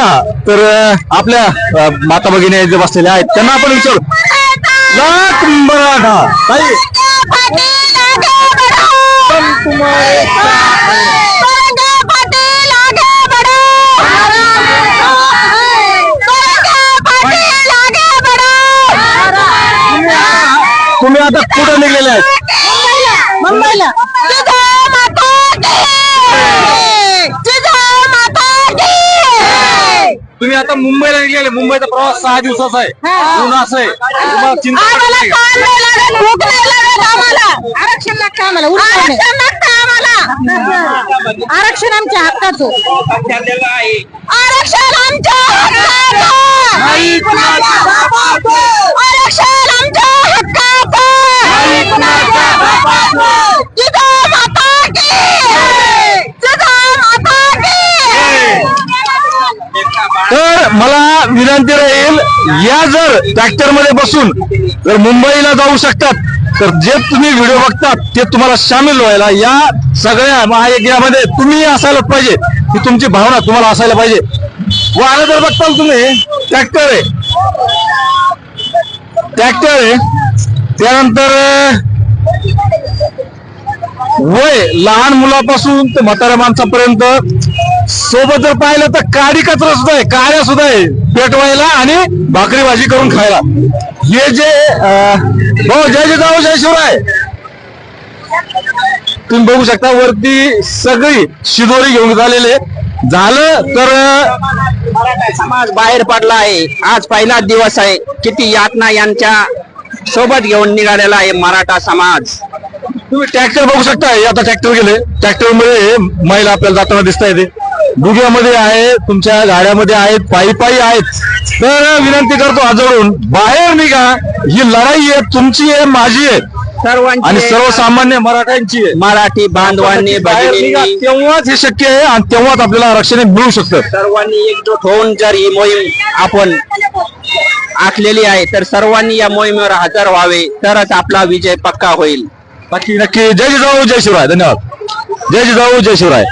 बघा तर आपल्या अं, माता भगिनी जे बसलेल्या आहेत त्यांना आपण विचारू. लाख मराठा. ताई. तुम्ही आता कुठं निघलेले आहेत? तुम्ही आता मुंबईला निघलेले मुंबईचा प्रवास सहा दिवसाचा आहे. ऊन असं आहे. तुम्हाला चिंता नाही. का? आरक्षण लागतं आम्हाला आरक्षण लागतं आम्हाला. आरक्षण आमच्या हक्काचं. आरक्षण आमच्या हक्काचं नाही कुणाच्या आरक्षण आमच्या हक्काचं जिजाऊ माता की जिजाऊ माता की तर मला विनंती राहील या जर ट्रॅक्टरमध्ये बसून जर मुंबईला जाऊ शकतात तर जे तुम्ही व्हिडिओ बघतात ते तुम्हाला सामील व्हायला या सगळ्या महायज्ञामध्ये तुम्ही असायला पाहिजे. ही तुमची भावना तुम्हाला असायला पाहिजे. वारं जर बघताल तुम्ही ट्रॅक्टर आहे. ट्रॅक्टर आहे. त्यानंतर वय लहान मुलापासून ते म्हाताऱ्या माणसापर्यंत सोबत जर पाहिलं तर काडी कचरा सुद्धा आहे काड्या सुद्धा आहे पेटवायला आणि भाकरी भाजी करून खायला. हे जे हो जय जय जाऊ जय शिवराय. तुम्ही बघू शकता वरती सगळी शिदोरी घेऊन झालेले झालं तर समाज बाहेर पडला आहे. आज पहिला दिवस आहे. किती यातना यांच्या सोबत घेऊन निघालेला आहे मराठा समाज. तुम्ही ट्रॅक्टर बघू शकता आता ट्रॅक्टर गेले. ट्रॅक्टरमध्ये महिला आपल्याला जाताना दिसत आहे बुग्यामध्ये आहे तुमच्या गाड्यामध्ये आहेत पायी पायी आहेत. तर विनंती करतो आजवळून बाहेर निघा ही लढाई आहे तुमची आहे माझी आहे. सर्वांची आणि सर्वसामान्य मराठ्यांची आहे. मराठी बांधवांनी बाहेर निघा, भगिनींनी तेव्हाच हे शक्य आहे आणि तेव्हाच आपल्याला आरक्षण मिळू शकतं. सर्वांनी एकजूट होऊन जर ही मोहीम आपण आखलेली आहे तर सर्वांनी या मोहिमेवर हजर व्हावे तरच आपला विजय पक्का होईल. बाकी नक्की. जय जिजाऊ जय शिवराय. धन्यवाद. जय जिजाऊ जय शिवराय.